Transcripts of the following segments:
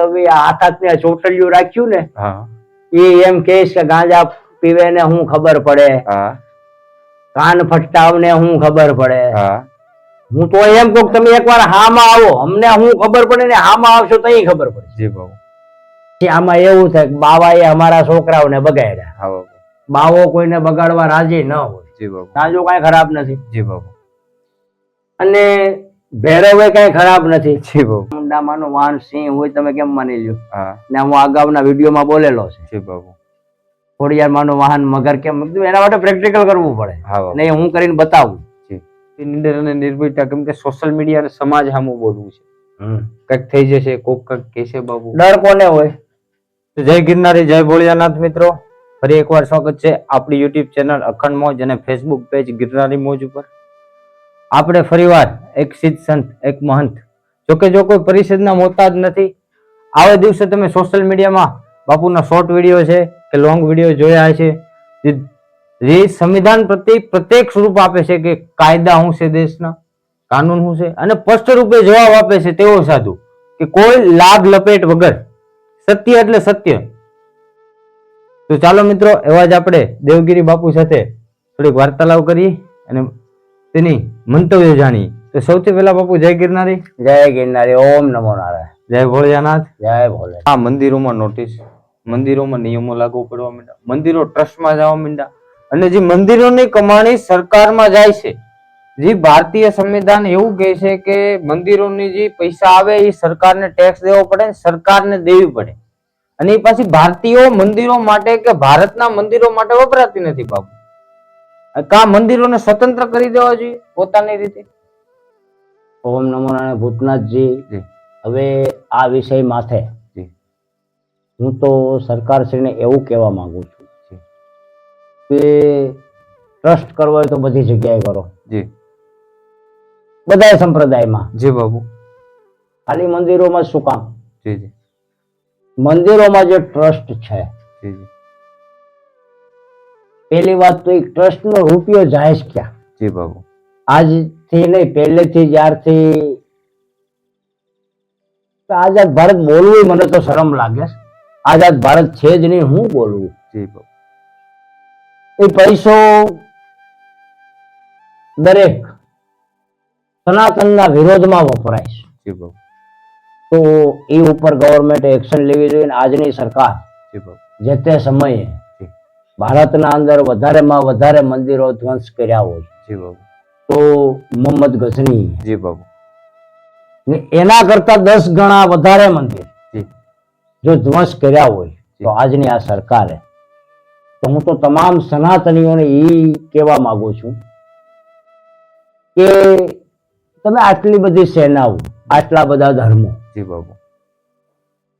હવે હાથ હાથ ને ચોટલિયું રાખ્યું ને એ એમ કે ગાંજા પીવે ને હું ખબર પડે. કાન ફટકાવ ને હું ખબર પડે. હું. તો એમ કહું તમે એકવાર હામાં આવો. અમને હું ખબર પડે ને હામાં આવશો તો ખબર પડે. જી બાબુ. આમાં એવું થાય કે બાવાએ અમારા છોકરાઓને બગાડ્યા. બાવો કોઈને બગાડવા રાજી ન હોય. જી બાબુ. સાંજો કાંઈ ખરાબ નથી. જી બાબુ. અને ભૈરવે કઈ ખરાબ નથી. જી બાબુ ઊંડામાંનું વાહન સિંહ હોય તમે કેમ માની લ્યો? હા. ને હું અગાઉના વિડીયોમાં બોલેલો છે. જી બાબુ ખોડિયારમાંનું વાહન મગર કેમ? એના માટે પ્રેક્ટિકલ કરવું પડે. હા બાબુ હું કરીને બતાવું. જી. નિડર અને નિર્ભયતા કેમ કે સોશિયલ મીડિયા અને સમાજ સામું બોલવું છે. કંઈક થઈ જશે કોક કંઈક કહેશે બાબુ. ડર કોને હોય? તો જય ગિરનારી જય ભોળિયાનાથ મિત્રો. ફરી એકવાર સ્વાગત છે આપણી યુટ્યુબ ચેનલ અખંડ મોજ અને ફેસબુક પેજ ગિરનારી મોજ ઉપર. આપણે ફરીવાર એક સિદ્ધ સંત, એક મહંત. જોકે જો કોઈ પરિષદના મોતાજ નથી, આવા દિવસે તમે સોશિયલ મીડિયામાં બાપુના શોર્ટ વીડિયો છે કે લોંગ વીડિયો જોયા છે જે- સંવિધાન પ્રત્યે પ્રત્યેક સ્વરૂપ આપે છે કે કાયદા શું છે દેશના, કાનૂન શું છે, અને સ્પષ્ટ રૂપે જવાબ આપે છે તેવો સાધુ, કે કોઈ લાભ લપેટ વગર, સત્ય એટલે સત્ય. તો ચાલો મિત્રો, એવા જ આપણે દેવગીરી બાપુ સાથે થોડીક વાર્તાલાપ કરીએ અને તેની મંતવ્યો જાણીએ. તો સૌથી પહેલા બાપુ જય ગિરનારી. જય ગિરનારી ઓમ નમો નારાયણ. જય ભોળિયાનાથ. જય ભોલે આ મંદિરોમાં નોટિસ મંદિરોમાં નિયમો લાગુ પડવા માંડ્યા. મંદિરો ટ્રસ્ટમાં જવા માંડ્યા. અને જે મંદિરોની કમાણી સરકારમાં જાય છે જે ભારતીય સંવિધાન એવું કહે છે કે મંદિરોની જે પૈસા આવે એ સરકારને ટેક્સ દેવો પડે સરકારને દેવી પડે. અને એ પાછી ભારતીયો મંદિરો માટે કે ભારતના મંદિરો માટે વપરાતી નથી બાપુ. કા મંદિરોને સ્વતંત્ર કરી દેવા જોઈએ પોતાની રીતે. ઓમ નમો નારાયણ ભૂતનાથજી. હવે આ વિષય માથે હું તો સરકારશ્રીને એવું કહેવા માંગુ છું કે ટ્રસ્ટ કરવો હોય તો બધી જગ્યાએ કરો. જી. બધા સંપ્રદાયમાં. જી બાબુ. ખાલી મંદિરોમાં શું કામ? જી જી. મંદિરોમાં જે ટ્રસ્ટ છે. જી જી. પહેલી વાત તો એક ટ્રસ્ટ નો રૂપિયો જાય ક્યાં? જી બાબુ. આજથી નહીં પહેલેથી જ્યારથી આઝાદ ભારત બોલવું મને તો શરમ લાગે આઝાદ ભારત છે જ નહીં હું બોલવું? એ પૈસો દરેક સનાતનના વિરોધમાં વપરાય છે. તો એ ઉપર ગવર્મેન્ટ એક્શન લેવી જોઈએ આજની સરકાર. જે તે સમયે. ભારતના અંદર વધારેમાં વધારે મંદિરો ધ્વંસ કર્યા હોય. તો મોહમ્મદ ગઝની. જી બાબુ. ને એના કરતા દસ ગણા વધારે મંદિર. જો. ધ્વંસ કર્યા હોય તો આજની આ સરકારે. તો હું તો તમામ સનાતનીઓને એ કહેવા માંગુ છું કે તમે આટલી બધી સેનાઓ આટલા બધા ધર્મો જી બાબુ.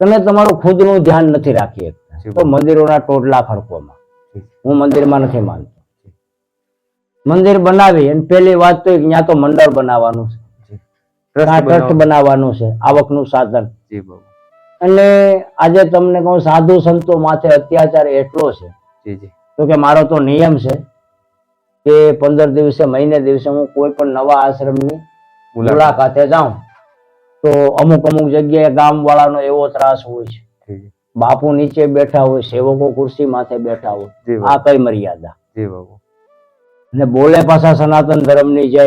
તમે તમારું ખુદનું ધ્યાન નથી રાખી શકતા. તો મંદિરોના ટોટલા ખડકોમાં. હું મંદિરમાં નથી માનતો. મંદિર બનાવી અને પહેલી વાત તો ત્યાં તો મંડળ બનાવવાનું છે. ટ્રસ્ટ બનાવવાનું. છે આવકનું સાધન. અને આજે તમને કહું સાધુ સંતો માથે અત્યાચાર એટલો છે. તો કે મારો તો નિયમ છે કે પંદર દિવસે મહિને દિવસે હું કોઈ પણ નવા આશ્રમની મુલાકાત. જાઉં. તો અમુક અમુક જગ્યાએ ગામ વાળાનો એવો ત્રાસ હોય છે. બાપુ નીચે બેઠા હોય સેવકો ખુરશી માથે બેઠા હોય. આ કઈ મર્યાદા? જી બાબુ. અને બોલે પાછા સનાતન ધર્મની જય.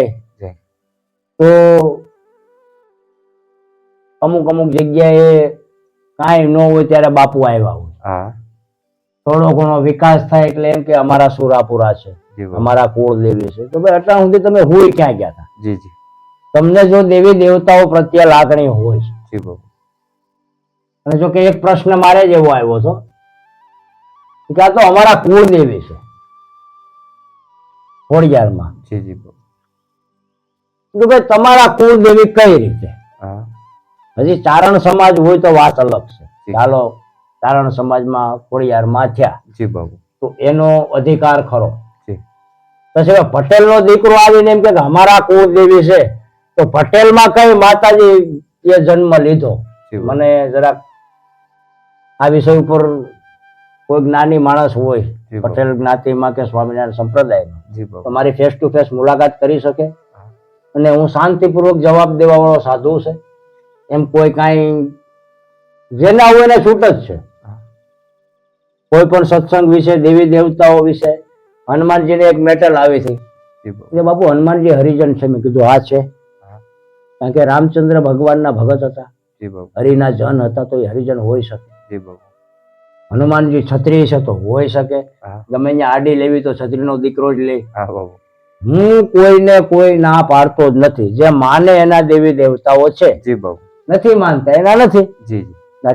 તો અમુક અમુક જગ્યાએ કાંઈ ન હોય ત્યારે બાપુ આવ્યા હોય. થોડો ઘણો વિકાસ થાય એટલે એમ કે અમારા સુરાપુરા છે અમારા કુળ દેવી છે. તો ભાઈ એટલા સુધી તમે હોય ક્યાં ગયા હતા? જી જી. તમને જો દેવી દેવતાઓ પ્રત્યે લાગણી હોય છે. અને જો કે એક પ્રશ્ન મારે જ એવો આવ્યો હતો કે આ તો અમારા કુળ દેવી છે. ખોડિયારમાં જી જી તો ભાઈ તમારા કુળ દેવી કઈ રીતે? પછી હજી ચારણ સમાજ હોય તો વાત અલગ છે. ચાલો ચારણ સમાજમાં ખોડિયારમાં થયા. જી બાબુ. તો એનો અધિકાર ખરો. પછી પટેલ નો દીકરો આવીને એમ કે અમારા કુળ દેવી છે. તો પટેલમાં કઈ માતાજી એ જન્મ લીધો? મને જરાક આ વિષય ઉપર કોઈ જ્ઞાની માણસ હોય. પટેલ જ્ઞાતિમાં કે સ્વામિનારાયણ સંપ્રદાયમાં. જી તો બાબુ. મારી ફેસ ટુ ફેસ મુલાકાત કરી શકે અને હું શાંતિપૂર્વક જવાબ દેવા વાળો સાધુ છે. એમ કોઈ કાંઈ જેના હોય એને છૂટ જ છે. કોઈ પણ સત્સંગ વિશે દેવી દેવતાઓ વિશે હનુમાનજીને એક મેટલ આવી હતી. જી બાપુ હનુમાનજી હરિજન છે મેં કીધું હા છે. કારણ કે રામચંદ્ર ભગવાનના ભગત હતા. હરિના જન હતા તો એ હરિજન હોઈ શકે. જી બાપુ હનુમાનજી છત્રી છે તો હોય શકે. ગમે ત્યાં આડી લેવી તો છત્રીનો દીકરો જ લે. હું કોઈને કોઈ ના પાડતો જ નથી. જે માને એના દેવી દેવતાઓ છે. જી બાબુ નથી માનતા એના નથી. જી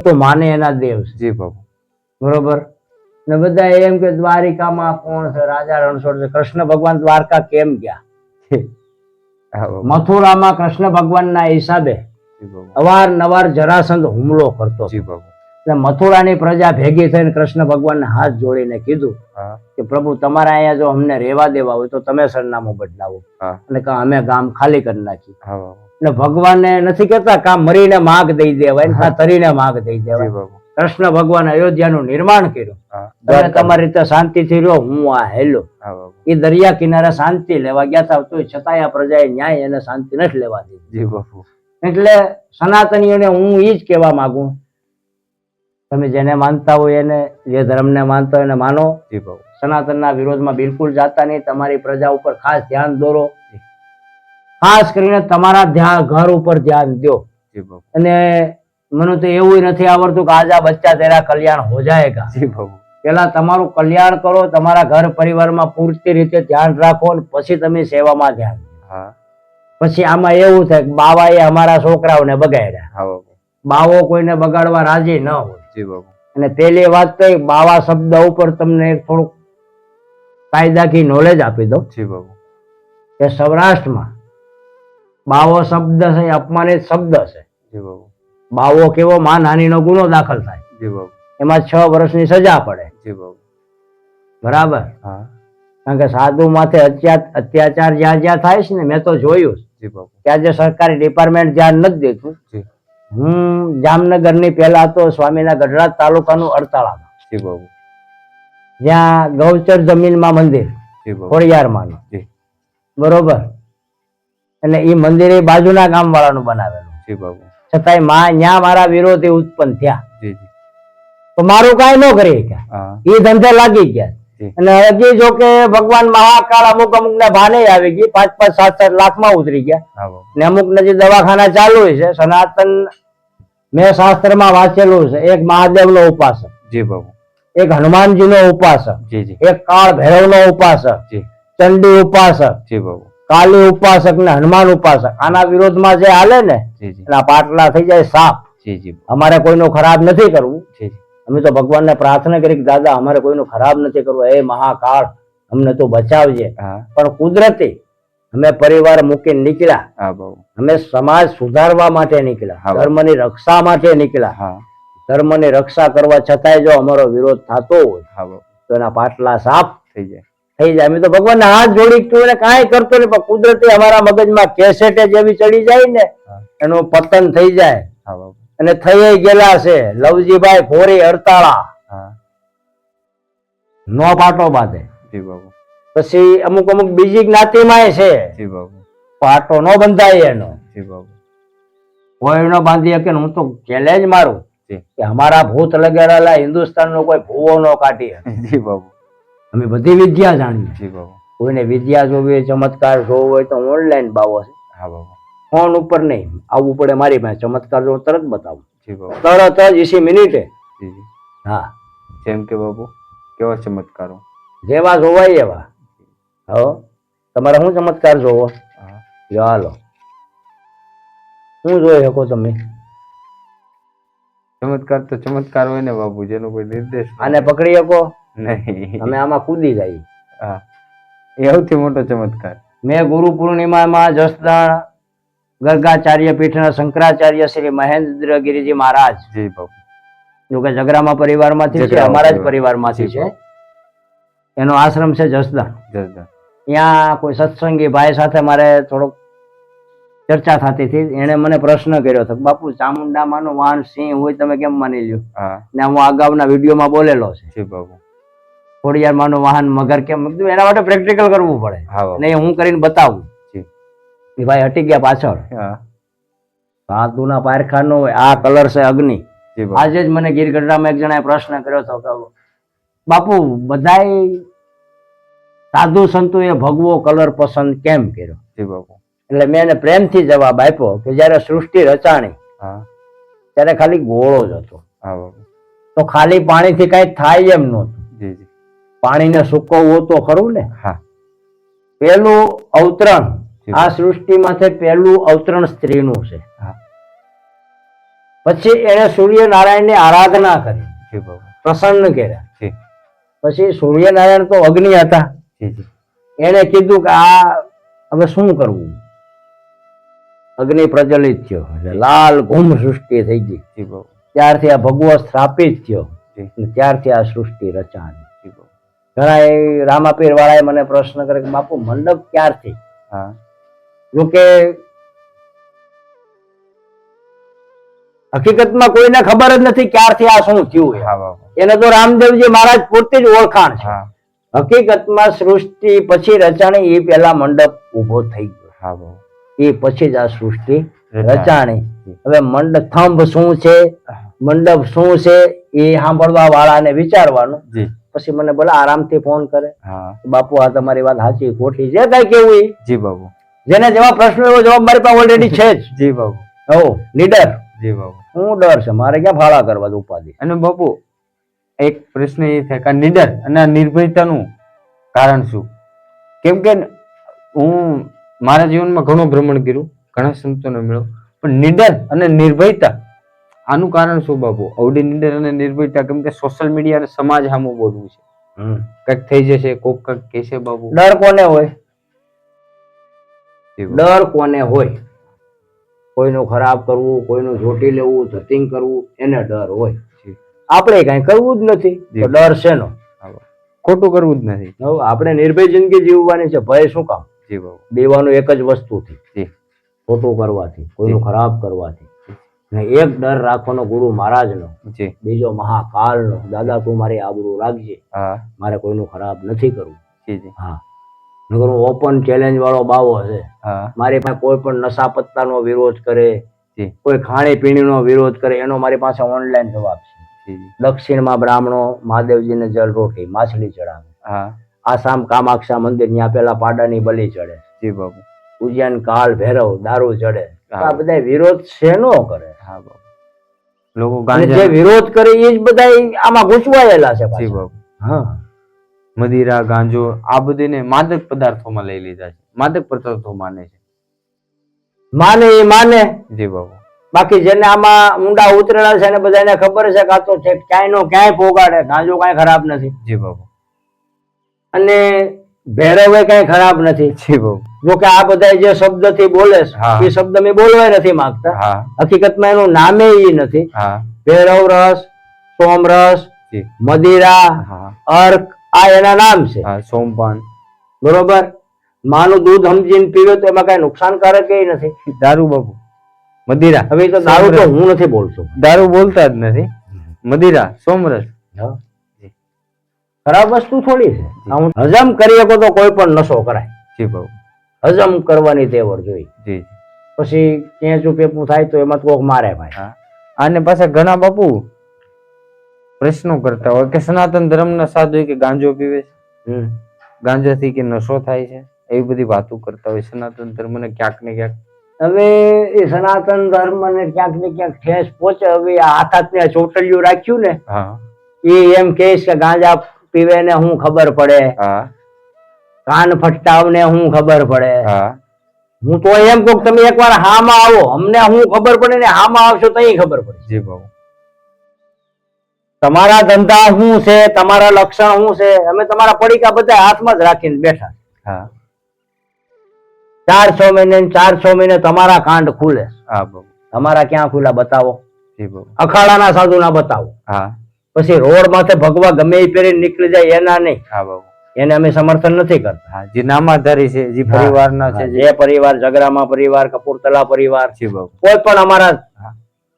તો માને એના દેવ જી બાબુ બરોબર? ને બધા એમ કે દ્વારિકામાં કોણ છે? રાજા રણછોડ છે. કૃષ્ણ ભગવાન દ્વારકા કેમ ગયા? મથુરામાં કૃષ્ણ ભગવાનના હિસાબે અવાર નવાર અવારનવાર જરાસંધ હુમલો કરતો જી બાપુ એટલે મથુરાની પ્રજા ભેગી થઈને કૃષ્ણ ભગવાનને હાથ જોડીને કીધું કે પ્રભુ તમારા અહીંયા જો અમને રેવા દેવા હોય તો તમે સરનામું બદલાવો. અને કાં અમે ગામ ખાલી કરી નાખી. એટલે ભગવાનને નથી કેતા કામ મરીને માગ દઈ દેવાય તરીને માગ દઈ દેવાય. કૃષ્ણ ભગવાન અયોધ્યાનું નિર્માણ કર્યું. તમે તમારી રીતે શાંતિથી રહ્યો હું આ હેલો. એ દરિયા કિનારે શાંતિ લેવા ગયા હતા તોય છતાંય આ પ્રજાએ ન્યાય એને શાંતિ નથી લેવા દીધી. એટલે સનાતનીઓને હું એ જ કહેવા માંગુ તમે જેને માનતા હોય એને જે ધર્મને માનતા હોય એને માનો. સનાતનના વિરોધમાં બિલકુલ જાતા નહીં. તમારી પ્રજા ઉપર ખાસ ધ્યાન દોરો. ખાસ કરીને તમારા ધ્યાન ઘર ઉપર ધ્યાન દો અને મને તો એવું નથી આવડતું કે આજા બચ્ચા તેરા કલ્યાણ હો જાયગા. પેલા તમારું કલ્યાણ કરો તમારા ઘર પરિવારમાં પૂરતી રીતે ધ્યાન રાખો અને પછી તમે સેવામાં ધ્યાન પછી આમાં એવું થાય કે બાવાએ અમારા છોકરાઓને બગાડ્યા. બાવો કોઈને બગાડવા રાજી ન હોય. જી બાપુ અને પહેલી વાત તો બાવા શબ્દ ઉપર તમને થોડુંક કાયદાકી નોલેજ આપી દઉં. જી બાપુ કે સૌરાષ્ટ્રમાં બાવો શબ્દ છે અપમાનિત શબ્દ છે. જી બાપુ બાવો કેવો માનહાનિનો ગુનો દાખલ થાય. જી બાપુ એમાં છ વર્ષની સજા પડે. જી બાપુ બરાબર? હા. કારણ કે સાધુ માથે અત્યા- અત્યાચાર જ્યાં જ્યાં થાય છે ને મેં તો જોયું ત્યાં જે સરકારી ડિપાર્ટમેન્ટ ધ્યાન નથી દેતું હું જામનગરની પહેલા તો સ્વામીના ગઢડા તાલુકાનું અડતાળામાં. જ્યાં ગૌચર જમીનમાં મંદિર જી બરોબર? એટલે એ મંદિર એ બાજુના ગામ વાળાનું બનાવેલું છતાંયમાં ન્યા મારા વિરોધી ઉત્પન્ન થયા. તો મારું કઈ ન કરી એ ધંધે લાગી ગયા. અને હજી જો કે ભગવાન મહાકાળ અમુક અમુક ના ભાને આવી ગઈ પાંચ પાંચ સાત સાત લાખમાં ઉતરી ગયા. ને અમુક ને જે દવાખાના ચાલુ છે સનાતન મેં શાસ્ત્રમાં વાંચેલું છે. એક મહાદેવનો ઉપાસક. જી બાબુ. એક હનુમાનજીનો ઉપાસક. જી જી. એક કાળ ભૈરવનો ઉપાસક. જી. ચંડી ઉપાસક. જી બાબુ. કાલી ઉપાસક ને હનુમાન ઉપાસક. આના વિરોધમાં જે હાલે ને એના પાટલા થઈ જાય સાફ જી જી અમારે કોઈનું ખરાબ નથી કરવું. જી અમે તો ભગવાનને પ્રાર્થના કરી કે દાદા અમારે કોઈનું ખરાબ નથી કરવું. એ મહાકાળ અમને તો બચાવજે. હા. પણ કુદરતી અમે પરિવાર મૂકીને નીકળ્યા. અમે સમાજ સુધારવા માટે નીકળ્યા. ધર્મની રક્ષા માટે નીકળ્યા. ધર્મની રક્ષા કરવા છતાંય જો અમારો વિરોધ થતો હોય તો એના પાટલા સાફ થઈ જાય. થઈ જાય. અમે તો ભગવાનને હાથ જોડી તું કાંઈ કરતો નહીં પણ કુદરતી અમારા મગજમાં કેસેટે જેવી ચડી જાય ને એનું પતન થઈ જાય. અને થઈ ગયેલા છે. લવજીભાઈ ભોરી હડતાળા નો પાટો બાંધે. જી બાપુ પછી અમુક અમુક બીજી જ્ઞાતિમાં છે. પાટો નો બંધાય એનો. જી કોઈ નો બાંધી શકે હું તો ચેલેન્જ મારું કે અમારા ભૂત લગાડેલા હિન્દુસ્તાનનો કોઈ ભૂવો નો કાઢી શકે. અમે બધી વિદ્યા જાણીએ. જી કોઈને વિદ્યા જોવી હોય ચમત્કાર જોવો હોય તો ઓનલાઈન બાવો છે. ફોન ઉપર નહીં. આવવું પડે મારી પાસે. ચમત્કાર જો તરત બતાવું. જી તરત જ એસી મિનિટે. જી જી. હા. જેમ કે બાબુ કેવા ચમત્કારો? જેવા જોવાય એવા. હો તમારે શું ચમત્કાર જોવો? ચાલો શું જોઈ શકો તમે? ચમત્કાર તો ચમત્કાર હોય ને બાપુ જેનો કોઈ નિર્દેશ આને પકડી શકો? નહીં. અમે આમાં કૂદી જાય. હા. સૌથી મોટો ચમત્કાર. મેં ગુરુ પૂર્ણિમામાં જસદણ ગર્ગાચાર્ય પીઠના શંકરાચાર્ય શ્રી મહેન્દ્રગીરીજી મહારાજ. જી બાપુ. જો કે જગરામા પરિવારમાંથી છે અમારા જ પરિવાર. પરિવારમાંથી છે. એનો આશ્રમ છે જસદણ. જસદણ. ત્યાં કોઈ સત્સંગી ભાઈ સાથે મારે થોડોક ચર્ચા થતી હતી. એણે મને પ્રશ્ન કર્યો હતો બાપુ ચામુંડામાંનું વાહન સિંહ હોય તમે કેમ માની લ્યો? ને હું અગાઉના વિડીયોમાં બોલેલો છે. બાપુ. ખોડિયારમાંનું વાહન મગર કેમ? કીધું એના માટે પ્રેક્ટિકલ કરવું પડે. એ હું કરીને બતાવું. એ ભાઈ હટી ગયા પાછળ. હા. સાધુના પારખાનો હોય આ કલર છે અગ્નિ. આજે જ મને ગીરગઢડામાં એક જણાએ પ્રશ્ન કર્યો હતો કે બાપુ બધાય સાધુ સંતોએ ભગવો કલર પસંદ કેમ કર્યો? જી બાપુ. એટલે મેં એને પ્રેમથી જવાબ આપ્યો કે જ્યારે સૃષ્ટિ રચાણી ત્યારે ખાલી ગોળો જ હતો. તો ખાલી પાણીથી કઈ થાય એમ નહોતું. પાણીને સુકવવું તો ખરું ને? હા. પહેલું અવતરણ આ આ સૃષ્ટિમાંથી પહેલું અવતરણ સ્ત્રીનું છે. હા. પછી સૂર્યનારાયણ સૂર્યનારાયણની આરાધના કરી. પ્રસન્ન કર્યા. પછી સૂર્યનારાયણ તો અગ્નિ હતા. જી કીધું કે આ હવે શું કરવું? અગ્નિ પ્રજ્વલિત થયો એટલે લાલ ઘૂમ સૃષ્ટિ થઈ ગઈ. ત્યારથી આ ભગવો સ્થાપિત થયો ત્યારથી આ સૃષ્ટિ રચાણી. ઘણા એ રામાપીર વાળાએ મને પ્રશ્ન કરે કે બાપુ મંડપ ક્યારથી જોકે જો કે હકીકતમાં કોઈને ખબર જ નથી ક્યારથી આ શું થયું એને તો રામદેવજી મહારાજ પૂરતી જ ઓળખાણ છે. હકીકતમાં સૃષ્ટિ પછી રચાણી એ પેલા મંડપ ઊભો થઈ ગયો. એ પછી જ આ સૃષ્ટિ રચાણી. હવે મંડપ થંભ શું છે? મંડપ શું છે? એ સાંભળવા વાળાને વિચારવાનું. પછી મને બોલે આરામથી ફોન કરે. બાપુ આ તમારી વાત સાચી ખોટી જે કઈ કેવું. જી બાબુ. જેને જેવા પ્રશ્નો એવો જવાબ મારી પાસે ઓલરેડી છે જ. જી બાબુ. હો લીડર જી બાબુ. હું ડર છે? મારે ક્યાં ફાળા કરવા ઉપાધિ? અને બાપુ એક પ્રશ્ન એ થાય કે નિડર અને નિર્ભયતાનું કારણ શું? કેમ કે હું મારા જીવનમાં ઘણું ભ્રમણ કર્યું ઘણા સંતોને મળ્યો પણ નિડર અને નિર્ભયતા આનું કારણ શું બાપુ? અવડી નિડર અને નિર્ભયતા કેમ કે સોશિયલ મીડિયા અને સમાજ સામે બોલવું છે. કંઈક થઈ જશે કોક કંઈક કહેશે બાપુ. ડર કોને હોય? ડર કોને હોય? કોઈનું ખરાબ કરવું કોઈનું જોટી લેવું ધતિંગ કરવું એને ડર હોય. આપણે કઈ કરવું જ નથી. તો ડર છે નો ખોટું કરવું જ નથી. આપણે નિર્ભય જિંદગી જીવવાની છે. ભય શું કામ? દેવાનું એક જ વસ્તુથી. ખોટું કરવાથી. કોઈનું ખરાબ કરવાથી. ને એક ડર રાખવાનો ગુરુ મહારાજ નો બીજો મહાકાળનો દાદા તું મારી આબરૂ રાખજે. મારે કોઈનું ખરાબ નથી કરવું. હા. નગર હું ઓપન ચેલેન્જ વાળો બાવો છે. મારી પાસે કોઈ પણ નશા પત્તા નો વિરોધ કરે. કોઈ ખાણી પીણીનો વિરોધ કરે. એનો મારી પાસે ઓનલાઈન જવાબ છે. દક્ષિણમાં બ્રાહ્મણો મહાદેવજીને જળ રોટી માછલી ચડાવે. આસામ કામાક્ષા મંદિર ત્યાં પેલા પાડાની બલી ચડે. જી બાબુ. ઉજ્જૈન કાળ ભૈરવ દારૂ ચડે. આ બધા વિરોધ શેનો કરે. હા બાબુ. લોકો જે વિરોધ કરે એ જ બધા આમાં ગૂંચવાયેલા છે જી બાબુ. હા. મદિરા ગાંજો આ બધીને માદક પદાર્થોમાં લઈ લીધા છે. માદક પદાર્થો માને છે. માને એ માને. જી બાપુ બાકી જેને આમાં ઊંડા ઉતરેલા છે એને બધાને ખબર છે કે આ તો ક્યાંય નો ક્યાંય પોગાડે ગાંજો કાંઈ ખરાબ નથી. જી બાબુ. અને ભેરવે કઈ ખરાબ નથી. જી કે આ બધા જે શબ્દથી બોલે એ શબ્દ મેં બોલવા નથી માંગતા. હકીકતમાં એનું નામે એ નથી. ભેરવ રસ સોમરસ રસ મદિરા અર્ક આ એના નામ છે. સોમપાન. બરોબર? માનું દૂધ સમજીને પીવે તો એમાં કઈ નુકસાનકારક એ નથી. દારૂ બાપુ મદિરા. હવે તો દારૂ તો હું નથી બોલતો. દારૂ બોલતા જ નથી. મદિરા સોમરસ ખરાબ વસ્તુ થોડી છે. હજમ કરી શકો તો કોઈ પણ નશો કરાય. જી બાપુ હજમ કરવાની તેવડ જોઈ જી પછી ક્યાં પેપું થાય તો એમાં કોક મારે ભાઈ. અને પાછા ઘણા બાપુ પ્રશ્નો કરતા હોય કે સનાતન ધર્મના સાધુ કે ગાંજો પીવે છે? હમ. ગાંજાથી કે નશો થાય છે? એવી બધી વાતો કરતા હોય. સનાતન ધર્મને ક્યાંક ને ક્યાંક હવે એ સનાતન ધર્મ ને ક્યાંક ને ક્યાંક ઠેસ પહોંચે. હવે આ હાથ ને ચોટલિયું રાખ્યું ને એ એમ કે કે ગાંજા પીવે ને હું ખબર પડે. કાન કાન ફટકાવને હું ખબર પડે. હું. તો એમ કહું તમે એકવાર હામાં આવો. અમને હું ખબર પડે ને હામાં આવશો તો ખબર પડે. જી બાબુ. તમારા ધંધા શું છે? તમારા લક્ષણ શું છે? અમે તમારા પડીકા બધા હાથમાં જ રાખીને બેઠા હા. ચાર છ મહિને ને ચાર છ મહિને તમારા કાંડ ખુલે. તમારા ક્યાં ખુલા બતાવો? અખાડાના સાધુ ના બતાવો પછી રોડ માથે ભગવા ગમે એ પહેરી નીકળી જાય એના નહીં. એને અમે સમર્થન નથી કરતા. જે નામાધારી છે જે પરિવારના છે જે જે પરિવાર જગરામા પરિવાર કપૂરતલા પરિવાર છે કોઈ પણ અમારા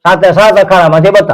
સાથે સાત અખાડામાંથી બતાવો.